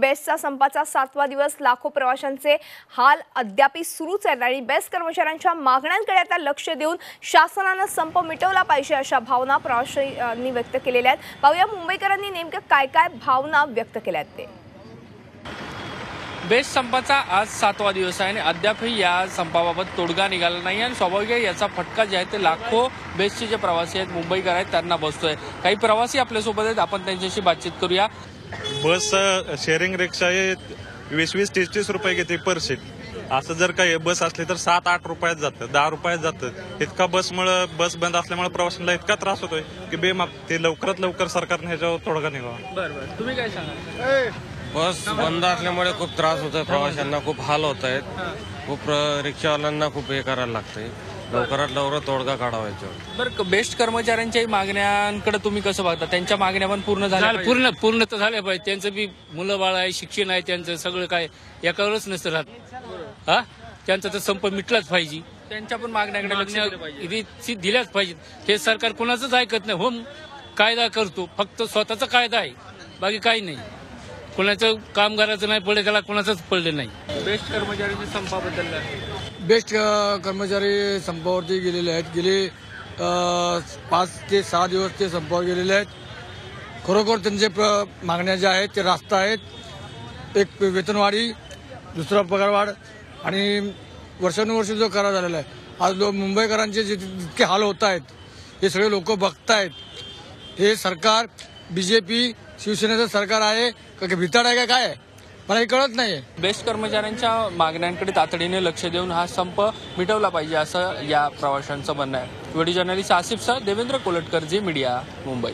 बेस्टचा संपाचा सातवा दिवस लाखो प्रवाशांचे हाल अद्यापही सुरूच आहेत आणि बेस्ट कर्मचाऱ्यांच्या मागण्यांकडे आता लक्ष देऊन शासनानं संप मिटवला पाहिजे अशा भावना प्रवाशांनी व्यक्त केलेल्या आहेत. पाहूया मुंबईकरांनी नेमक्या काय काय भावना व्यक्त केल्या आहेत ते. बेस्ट संपाचा आज सातवा दिवस आहे आणि अद्यापही या संपाबाबत तोडगा निघाला नाही आणि स्वाभाविक आहे याचा फटका जे आहे ते लाखो बेस्टचे जे प्रवासी आहेत मुंबईकर आहेत त्यांना बसतोय. काही प्रवासी आपल्यासोबत आहेत आपण त्यांच्याशी बातचीत करूया. बस शेअरिंग रिक्षा हे वीस वीस तीस तीस रुपये घेते पर सीट असं जर काही बस असली तर सात आठ रुपयात जातं दहा रुपयात जातं. इतका बसमुळे बस बंद असल्यामुळे प्रवाशांना इतका त्रास होतोय की बेमाप ते लवकरात लवकर सरकारने ह्याच्यावर तोडगा निघावा. बरं बरं. तुम्ही काय सांगा बस बंद असल्यामुळे खूप त्रास होतोय प्रवाशांना खूप हाल होत आहेत खूप रिक्षावाल्यांना खूप हे करायला लागतंय. लवकरात लवकर तोडगा काढावा याच्यावर बरं बेस्ट कर्मचाऱ्यांच्याही मागण्यांकडे तुम्ही कसं बघता? त्यांच्या मागण्या पण पूर्ण झाल्या झालं? पूर्ण पूर्ण तर झालं पाहिजे त्यांचं बी मुलं बाळ आहे शिक्षण आहे त्यांचं सगळं काय एकावरच नसतं राहत. हा? त्यांचा तर संप मिटलाच पाहिजे. त्यांच्या पण मागण्याकडे लक्ष दिलं पाहिजे. दिल्याच पाहिजेत. हे सरकार कोणाचंच ऐकत नाही. हो कायदा करतो. फक्त स्वतःचा कायदा आहे. बाकी काही नाही. कोणाचं कामगाराचं नाही पडलं त्याला कोणाचंच पडलं नाही. बेस्ट कर्मचाऱ्यांच्या संपाबद्दल बेस्ट कर्मचारी संपावरती गेलेले आहेत. गेले पाच ते सहा दिवस ते संपावर गेलेले आहेत. खरोखर त्यांचे प्र- मागण्या ज्या आहेत ते रास्त आहेत. एक वेतनवाढी दुसरा पगारवाढ आणि वर्षानुवर्ष जो करार झालेला आहे. आज लो मुंबईकरांचे जे जितके हाल होत आहेत हे सगळे लोक बघतायत. हे सरकार बीजेपी शिवसेनेचं सरकार आहे का भिताड आहे का काय? आहे मला हे कळत नाही बेस्ट कर्मचाऱ्यांच्या मागण्यांकडे तातडीने लक्ष देऊन हा संप मिटवला पाहिजे असं या प्रवाशांचं म्हणणं आहे. Video journalist Asif sir Devendra Kolatkar Zee media Mumbai.